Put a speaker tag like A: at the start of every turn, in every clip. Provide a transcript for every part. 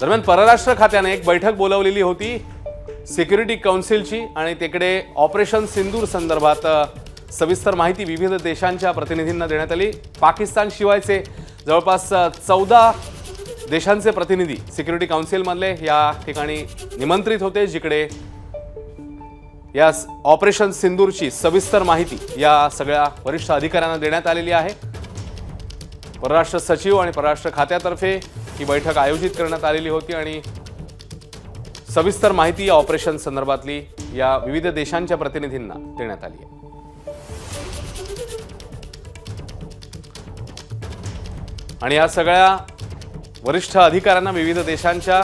A: दरम्यान परराष्ट्र खात्याने एक बैठक बोलावलेली होती सिक्युरिटी काउन्सिलची आणि तिकडे ऑपरेशन सिंदूर संदर्भात सविस्तर माहिती विविध देशांच्या प्रतिनिधींना देण्यात आली. पाकिस्तान शिवायचे जवळपास चौदा देशांचे प्रतिनिधी सिक्युरिटी काउन्सिलमधले या ठिकाणी निमंत्रित होते जिकडे या ऑपरेशन सिंदूरची सविस्तर माहिती या सगळ्या वरिष्ठ अधिकाऱ्यांना देण्यात आलेली आहे. परराष्ट्र सचिव आणि परराष्ट्र खात्यातर्फे ही बैठक आयोजित करण्यात आलेली होती आणि सविस्तर माहिती या ऑपरेशन संदर्भातली या विविध देशांच्या प्रतिनिधींना देण्यात आली आहे. आणि या सगळ्या वरिष्ठ अधिकाऱ्यांना विविध देशांच्या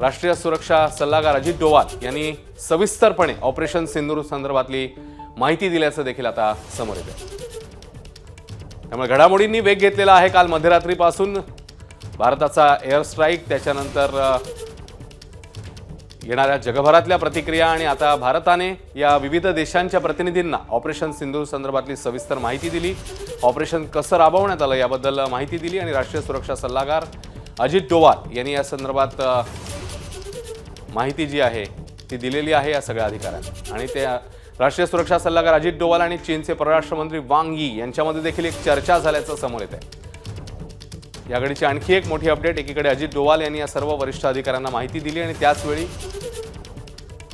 A: राष्ट्रीय सुरक्षा सल्लागार अजित डोवाल यांनी सविस्तरपणे ऑपरेशन सिंदूर संदर्भातली माहिती दिल्याचं देखील आता समोर येतं त्यामुळे घडामोडींनी वेग घेतलेला आहे काल मध्यरात्रीपासून. भारताचा एअर स्ट्राईक त्याच्यानंतर येणाऱ्या जगभरातल्या प्रतिक्रिया आणि आता भारताने या विविध देशांच्या प्रतिनिधींना ऑपरेशन सिंधू संदर्भातली सविस्तर माहिती दिली. ऑपरेशन कसं राबवण्यात आलं याबद्दल माहिती दिली आणि राष्ट्रीय सुरक्षा सल्लागार अजित डोवाल यांनी या संदर्भात माहिती जी आहे ती दिलेली आहे या सगळ्या अधिकाऱ्यांना. आणि त्या राष्ट्रीय सुरक्षा सल्लागार अजित डोवाल आणि चीनचे परराष्ट्र मंत्री वांग यी यांच्यामध्ये देखील एक चर्चा झाल्याचं समोर येत आहे या घडीची आणखी एक मोठी अपडेट एकीकडे अजित डोवाल यांनी या सर्व वरिष्ठ अधिकाऱ्यांना माहिती दिली आणि त्याचवेळी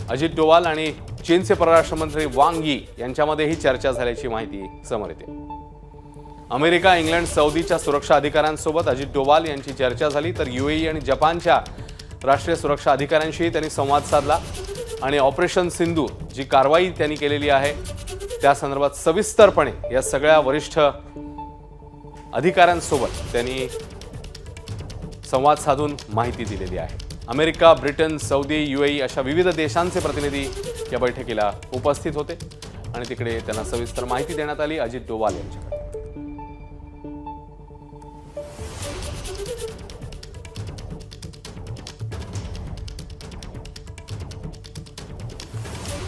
A: अजित डोवाल आणि चीनचे परराष्ट्र मंत्री वांग यी यांच्यामध्येही चर्चा झाल्याची माहिती समोर येते. अमेरिका इंग्लंड सौदीच्या सुरक्षा अधिकाऱ्यांसोबत अजित डोवाल यांची चर्चा झाली तर युएई आणि जपानच्या राष्ट्रीय सुरक्षा अधिकाऱ्यांशीही त्यांनी संवाद साधला. आणि ऑपरेशन सिंधू जी कारवाई त्यांनी केलेली आहे त्या संदर्भात सविस्तरपणे या सगळ्या वरिष्ठ अधिकाऱ्यांसोबत त्यांनी संवाद साधून माहिती दिलेली आहे. अमेरिका ब्रिटन सौदी युएई अशा विविध देशांचे प्रतिनिधी या बैठकीला उपस्थित होते आणि तिकडे त्यांना सविस्तर माहिती देण्यात आली. अजित डोवाल यांच्याकडे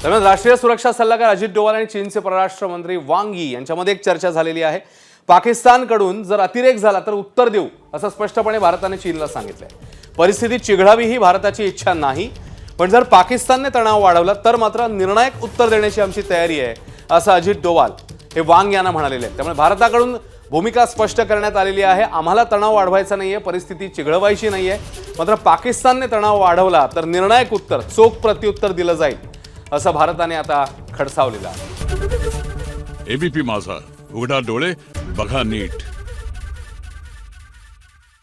A: दरम्यान राष्ट्रीय सुरक्षा सल्लागार अजित डोवाल आणि चीनचे परराष्ट्र मंत्री वांग यी यांच्यामध्ये एक चर्चा झालेली आहे. पाकिस्तानकडून जर अतिरेक झाला तर उत्तर देऊ असं स्पष्टपणे भारताने चीनला सांगितलंय. परिस्थिती चिघळावी ही भारताची इच्छा नाही पण जर पाकिस्तानने तणाव वाढवला तर मात्र निर्णायक उत्तर देण्याची आमची तयारी आहे असं अजित डोवाल हे वांग यांना म्हणालेले आहेत. त्यामुळे भारताकडून भूमिका स्पष्ट करण्यात आलेली आहे. आम्हाला तणाव वाढवायचा नाही आहे परिस्थिती चिघळवायची नाही आहे मात्र पाकिस्तानने तणाव वाढवला तर निर्णायक उत्तर चोख प्रत्युत्तर दिलं जाईल. असं भारताने आता खडसावलेलं आहे.
B: एबीपी माझा. उघडा डोळे बघा नीट.